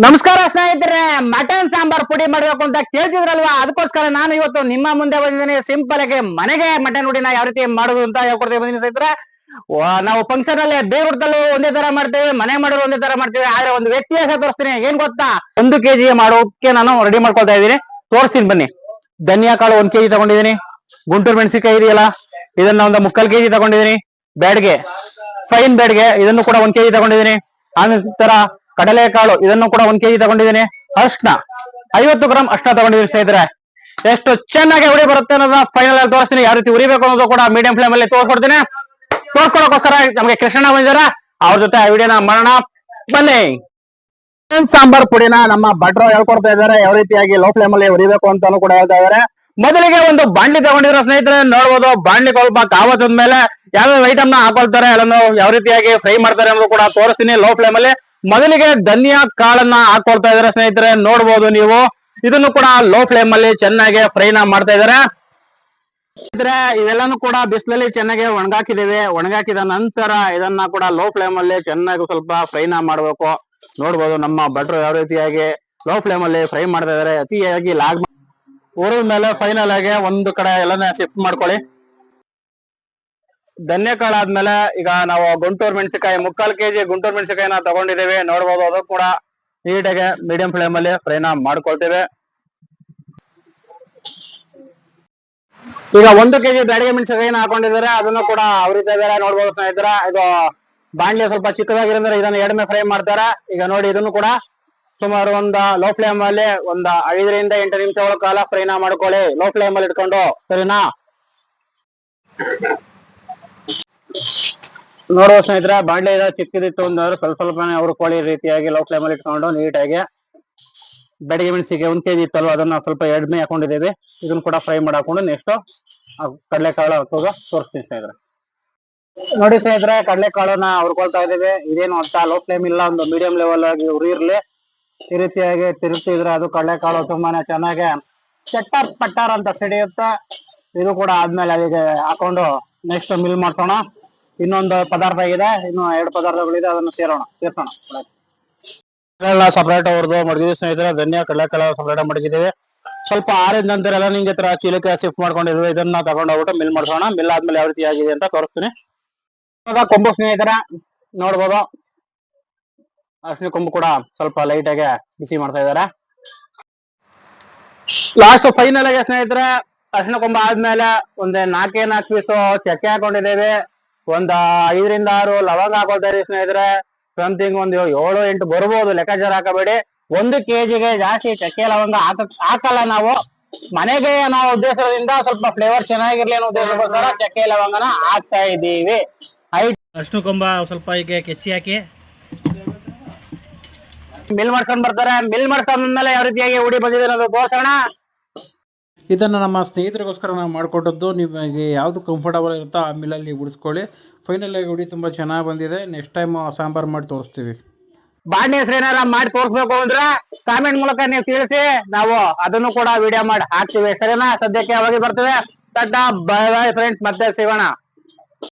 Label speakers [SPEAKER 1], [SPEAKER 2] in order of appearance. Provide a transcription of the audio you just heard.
[SPEAKER 1] ನಮಸ್ಕಾರ ಸ್ನೇಹಿತರೆ, ಮಟನ್ ಸಾಂಬಾರ್ ಪುಡಿ ಮಾಡ್ಬೇಕು ಅಂತ ಕೇಳ್ತಿದ್ರಲ್ವಾ? ಅದಕ್ಕೋಸ್ಕರ ನಾನು ಇವತ್ತು ನಿಮ್ಮ ಮುಂದೆ ಬಂದಿದ್ದೀನಿ. ಸಿಂಪಲ್ ಆಗಿ ಮನೆಗೆ ಮಟನ್ ಹುಡಿನ ಯಾವ ರೀತಿ ಮಾಡೋದು ಅಂತ ಹೇಳ್ಕೊಡ್ತೀವಿ ಬಂದಿದ್ದೀನಿ ಸ್ನೇಹಿತರೆ. ನಾವು ಫಂಕ್ಷನ್ ಅಲ್ಲಿ ಬೇಗುಡ್ತಲ್ಲೂ ಒಂದೇ ತರ ಮಾಡ್ತೇವೆ ಮನೆ ಮಾಡೋರು ಒಂದೇ ತರ ಮಾಡ್ತೇವೆ, ಆದ್ರೆ ಒಂದು ವ್ಯತ್ಯಾಸ ತೋರಿಸ್ತೀನಿ. ಏನ್ ಗೊತ್ತಾ? ಒಂದು ಕೆಜಿ ಮಾಡೋಕೆ ನಾನು ರೆಡಿ ಮಾಡ್ಕೊಳ್ತಾ ಇದ್ದೀನಿ. ತೋರಿಸ್ತೀನಿ ಬನ್ನಿ. ಧನಿಯಾ ಕಾಳು ಒಂದ್ ಕೆಜಿ ತಗೊಂಡಿದ್ದೀನಿ. ಗುಂಟೂರು ಮೆಣಸಿನಕಾಯಿ ಇದೆಯಲ್ಲ? ಇದನ್ನ ಒಂದು ಮುಕ್ಕಾಲ್ ಕೆಜಿ ತಗೊಂಡಿದ್ದೀನಿ. ಬ್ಯಾಡ್ಗೆ ಫೈನ್ ಬ್ಯಾಡ್ಗೆ, ಇದನ್ನು ಕೂಡ ಒಂದ್ ಕೆಜಿ ತಗೊಂಡಿದ್ದೀನಿ. ಆನಂತರ ಕಡಲೆಕಾಳು, ಇದನ್ನು ಕೂಡ ಒಂದ್ ಕೆಜಿ ತಗೊಂಡಿದ್ದೀನಿ. ಅರ್ಶನ, ಐವತ್ತು ಗ್ರಾಮ್ ಅರ್ಶನ ತಗೊಂಡಿದ್ದೀನಿ ಸ್ನೇಹಿತರೆ. ಎಷ್ಟು ಚೆನ್ನಾಗಿ ಉರಿ ಬರುತ್ತೆ ಅನ್ನೋದನ್ನ ಫೈನಲ್ ಅಲ್ಲಿ ತೋರಿಸ್ತೀನಿ. ಯಾವ ರೀತಿ ಉರಿಬೇಕು ಅನ್ನೋದು ಕೂಡ ಮೀಡಿಯಂ ಫ್ಲೇಮ್ ಅಲ್ಲಿ ತೋರಿಸ್ಕೊಡ್ತೀನಿ. ತೋರ್ಸ್ಕೊಳಕೋಸ್ಕರ ನಮಗೆ ಕೃಷ್ಣ ಬಂದಿದ್ದಾರ ಅವ್ರ ಜೊತೆ ಆ ವಿಡಿಯೋನ ಮಾಡೋಣ. ಬನ್ನಿ. ಸಾಂಬಾರ್ ಪುಡಿನ ನಮ್ಮ ಭಟ್ರು ಹೇಳ್ಕೊಡ್ತಾ ಇದ್ದಾರೆ. ಯಾವ ರೀತಿಯಾಗಿ ಲೋ ಫ್ಲೇಮ್ ಅಲ್ಲಿ ಉರಿಬೇಕು ಅಂತಾನು ಕೂಡ ಹೇಳ್ತಾ ಇದ್ದಾರೆ. ಮೊದಲಿಗೆ ಒಂದು ಬಾಂಡ್ಲಿ ತಗೊಂಡಿರೋ ಸ್ನೇಹಿತರೆ, ನೋಡ್ಬೋದು ಬಾಂಡ್ಲಿ ಸ್ವಲ್ಪ ಕಾವತ್ ಮೇಲೆ ಯಾವ್ಯಾವ ಐಟಮ್ನ ಹಾಕೊಳ್ತಾರೆ, ಅದನ್ನು ಯಾವ ರೀತಿಯಾಗಿ ಫ್ರೈ ಮಾಡ್ತಾರೆ ಅನ್ನೋದು ಕೂಡ ತೋರಿಸ್ತೀನಿ ಲೋ ಫ್ಲೇಮ್ ಅಲ್ಲಿ. ಮೊದಲಿಗೆ ಧನಿಯಾ ಕಾಳನ್ನ ಹಾಕೊಳ್ತಾ ಇದಾರೆ ಸ್ನೇಹಿತರೆ, ನೋಡ್ಬೋದು ನೀವು. ಇದನ್ನು ಕೂಡ ಲೋ ಫ್ಲೇಮ್ ಅಲ್ಲಿ ಚೆನ್ನಾಗಿ ಫ್ರೈನ ಮಾಡ್ತಾ ಇದಾರೆ ಇದ್ರೆ ಇವೆಲ್ಲಾನು ಕೂಡ ಬಿಸಿಲಲ್ಲಿ ಚೆನ್ನಾಗಿ ಒಣಗಾಕಿದ್ದೇವೆ. ಒಣಗಾಕಿದ ನಂತರ ಇದನ್ನ ಕೂಡ ಲೋ ಫ್ಲೇಮ್ ಅಲ್ಲಿ ಚೆನ್ನಾಗಿ ಸ್ವಲ್ಪ ಫ್ರೈನ ಮಾಡ್ಬೇಕು. ನೋಡ್ಬೋದು ನಮ್ಮ ಭಟ್ರು ಯಾವ ರೀತಿಯಾಗಿ ಲೋ ಫ್ಲೇಮ್ ಅಲ್ಲಿ ಫ್ರೈ ಮಾಡ್ತಾ ಇದಾರೆ ಅತಿಯಾಗಿ ಲಾಗ್ ಊರಿದ ಮೇಲೆ ಫೈನಲ್ ಆಗಿ ಒಂದು ಕಡೆ ಎಲ್ಲಾನ ಶಿಫ್ಟ್ ಮಾಡ್ಕೊಳ್ಳಿ. ಧನ್ಯಕಾಳು ಆದ್ಮೇಲೆ ಈಗ ನಾವು ಗುಂಟೂರು ಮೆಣಸಿನಕಾಯಿ, ಮುಕ್ಕಾಲು ಕೆಜಿ ಗುಂಟೂರು ಮೆಣಸಿನಕಾಯಿನ ತಗೊಂಡಿದ್ದೇವೆ. ನೋಡ್ಬೋದು ಅದು ಕೂಡ ನೀಟಾಗಿ ಮೀಡಿಯಂ ಫ್ಲೇಮ್ ಅಲ್ಲಿ ಫ್ರೈನ ಮಾಡ್ಕೊಳ್ತೇವೆ. ಈಗ ಒಂದು ಕೆಜಿ ಬ್ಯಾಡಿಗೆ ಮೆಣಸಿನಕಾಯಿನ ಹಾಕೊಂಡಿದ್ದಾರೆ. ಅದನ್ನು ಕೂಡ ಅವ್ರಿತಾ ಇದಾರೆ, ನೋಡ್ಬೋದು ಸ್ನೇಹಿತರೆ. ಇದು ಬಾಂಡ್ಲೆ ಸ್ವಲ್ಪ ಚಿಕ್ಕದಾಗಿರೋದ್ರೆ ಇದನ್ನ ಎರಡನೇ ಫ್ರೈ ಮಾಡ್ತಾರೆ. ಈಗ ನೋಡಿ, ಇದನ್ನು ಕೂಡ ಸುಮಾರು ಒಂದ ಲೋ ಫ್ಲೇಮ್ ಅಲ್ಲಿ ಒಂದ ಐದರಿಂದ ಎಂಟು ನಿಮಿಷಗಳ ಕಾಲ ಫ್ರೈನ ಮಾಡ್ಕೊಳ್ಳಿ. ಲೋ ಫ್ಲೇಮ್ ಅಲ್ಲಿ ಇಟ್ಕೊಂಡು ಸರಿನಾ ನೋಡುವ ಸ್ನೇಹಿತರ, ಬಾಂಡ್ಲೆ ಇದ ಚಿಕ್ಕದಿತ್ತು ಅಂದ್ರೆ ಸ್ವಲ್ಪ ಸ್ವಲ್ಪನೇ ಅವ್ರ ಕೋಳಿ ರೀತಿಯಾಗಿ ಲೋ ಫ್ಲೇಮ್ ಅಲ್ಲಿ ಇಟ್ಕೊಂಡು ನೀಟಾಗಿ ಬೆಡಿಗೆ ಮೆಣಸಿಗೆ ಒಂದ್ ಕೆಜಿ ಇತ್ತಲ್ವ, ಅದನ್ನ ಸ್ವಲ್ಪ ಎಡ್ಮೆ ಹಾಕೊಂಡಿದ್ದೇವೆ. ಇದನ್ನ ಕೂಡ ಫ್ರೈ ಮಾಡಾಕೊಂಡು ನೆಕ್ಸ್ಟ್ ಕಡಲೆಕಾಳು ಹಾಕೋದು ತೋರಿಸ್ತೀನಿ ಸ್ನೇಹಿತರೆ. ನೋಡಿ ಸ್ನೇಹಿತರೆ, ಕಡಲೆಕಾಳನ್ನ ಹುರ್ಕೊಳ್ತಾ ಇದ್ದೇವೆ. ಇದೇನು ಅಂತ ಲೋ ಫ್ಲೇಮ್ ಇಲ್ಲ, ಒಂದು ಮೀಡಿಯಂ ಲೆವೆಲ್ ಆಗಿ ಉರಿರ್ಲಿ ಈ ರೀತಿಯಾಗಿ ತಿರುಗ್ತಿದ್ರೆ ಅದು ಕಡಲೆಕಾಳು ತುಂಬಾನೇ ಚೆನ್ನಾಗಿ ಚಟ್ಟಾರ್ ಪಟ್ಟಾರ್ ಅಂತ ಸಿಡಿಯುತ್ತೆ ಇದು ಕೂಡ ಆದ್ಮೇಲೆ ಅದಕ್ಕೆ ಹಾಕೊಂಡು ನೆಕ್ಸ್ಟ್ ಮಿಲ್ ಮಾಡ್ಸೋಣ. ಇನ್ನೊಂದು ಪದಾರ್ಥ ಇದೆ ಇನ್ನು ಎರಡು ಪದಾರ್ಥಗಳಿದೆ, ಅದನ್ನು ಸೇರೋಣ, ಸೇರ್ಸೋಣ. ಎಲ್ಲ ಸಪ್ರೇಟ್ ಅವ್ರದ್ದು ಮಡಗಿದ್ವಿ ಸ್ನೇಹಿತರೆ, ಧನ್ಯ ಕಡಲೆಕಾಳು ಸಪ್ರೇಟ್ ಮಡಗಿದ್ದೀವಿ ಸ್ವಲ್ಪ ಆರಿದ ನಂತರ ಎಲ್ಲ ನಿಂಗೆ ತರ ಚೀಲಕ್ಕೆ ಶಿಫ್ಟ್ ಮಾಡ್ಕೊಂಡಿದ್ವಿ ಇದನ್ನ ತಗೊಂಡೋಗ್ಬಿಟ್ಟು ಮಿಲ್ ಮಾಡ್ಸೋಣ. ಮಿಲ್ ಆದ್ಮೇಲೆ ಯಾವ ರೀತಿ ಆಗಿದೆ ಅಂತ ತೋರಿಸ್ತೀನಿ. ಕೊಂಬು ಸ್ನೇಹಿತರ, ನೋಡ್ಬೋದು. ಅರ್ಶಿನ ಕೊಂಬು ಕೂಡ ಸ್ವಲ್ಪ ಲೈಟ್ ಆಗಿ ಬಿಸಿ ಮಾಡ್ತಾ ಇದಾರೆ ಲಾಸ್ಟ್ ಫೈನಲ್ ಆಗಿ ಸ್ನೇಹಿತರೆ, ಅರ್ಶಿನ ಕೊಂಬು ಆದ್ಮೇಲೆ ಒಂದ್ ನಾಲ್ಕೇ ನಾಲ್ಕು ಪೀಸು ಚಕ್ಕೆ ಹಾಕೊಂಡಿದ್ದೇವೆ. ಒಂದ್ ಐದರಿಂದ ಆರು ಲವಂಗ ಹಾಕೊಳ್ತಾ ಇದೀವಿ ಸ್ನೇಹಿತರೆ ಸಮಥಿಂಗ್ ಒಂದು ಏಳು ಎಂಟು ಬರ್ಬೋದು ಲೆಕ್ಕಾಚಾರ ಹಾಕಬೇಡಿ. ಒಂದು ಕೆಜಿಗೆ ಜಾಸ್ತಿ ಚಕ್ಕೆ ಲವಂಗ ಹಾಕ ಹಾಕಲ್ಲ ನಾವು. ಮನೆಗೆ ನಾವು ಉದ್ದೇಶದಿಂದ ಸ್ವಲ್ಪ ಫ್ಲೇವರ್ ಚೆನ್ನಾಗಿರ್ಲಿ ಅನ್ನೋ ಉದ್ದೇಶಕ್ಕೋಸ್ಕರ ಚಕ್ಕೆ ಲವಂಗನ ಹಾಕ್ತಾ ಇದ್ದೀವಿ.
[SPEAKER 2] ಅಷ್ಟು ಕೊಂಬ ಸ್ವಲ್ಪ ಈಗ ಕೆಚ್ಚಿ ಹಾಕಿ.
[SPEAKER 1] ಮಿಲ್ ಮಾಡ್ಕೊಂಡ್ ಬರ್ತಾರೆ. ಮಿಲ್ ಮಾಡ್ಕೊಂಡ್ಮೇಲೆ ಯಾವ ರೀತಿಯಾಗಿ ಉಡಿ ಬಂದಿದೆ ಅನ್ನೋದು ತೋರ್ಸೋಣ.
[SPEAKER 2] ಇದನ್ನು ನಮ್ಮ ಸ್ನೇಹಿತರಿಗೋಸ್ಕರ ನಾವು ಮಾಡಿಕೊಟ್ಟದ್ದು. ನಿಮಗೆ ಯಾವುದು ಕಂಫರ್ಟಬಲ್ ಇರುತ್ತೋ ಆ ಮಿಲ್ಲಲ್ಲಿ ಉಡಿಸ್ಕೊಳ್ಳಿ. ಫೈನಲ್ ಆಗಿ ಉಡಿ ತುಂಬ ಚೆನ್ನಾಗಿ ಬಂದಿದೆ. ನೆಕ್ಸ್ಟ್ ಟೈಮ್ ಸಾಂಬಾರು ಮಾಡಿ ತೋರಿಸ್ತೀವಿ.
[SPEAKER 1] ಬಾಂಡಿ ಹೆಸರು ಏನಾರ ಮಾಡಿ ತೋರಿಸ್ಬೇಕು ಅಂದ್ರೆ ಕಾಮೆಂಟ್ ಮೂಲಕ ನೀವು ತಿಳಿಸಿ. ನಾವು ಅದನ್ನು ಕೂಡ ವಿಡಿಯೋ ಮಾಡಿ ಹಾಕ್ತೀವಿ. ಸರಿನಾ? ಸದ್ಯಕ್ಕೆ ಯಾವಾಗ ಬರ್ತೇವೆ? ಬಾಯ್ ಬಾಯ್ ಫ್ರೆಂಡ್ಸ್ ಮತ್ತೆ ಸಿಗೋಣ.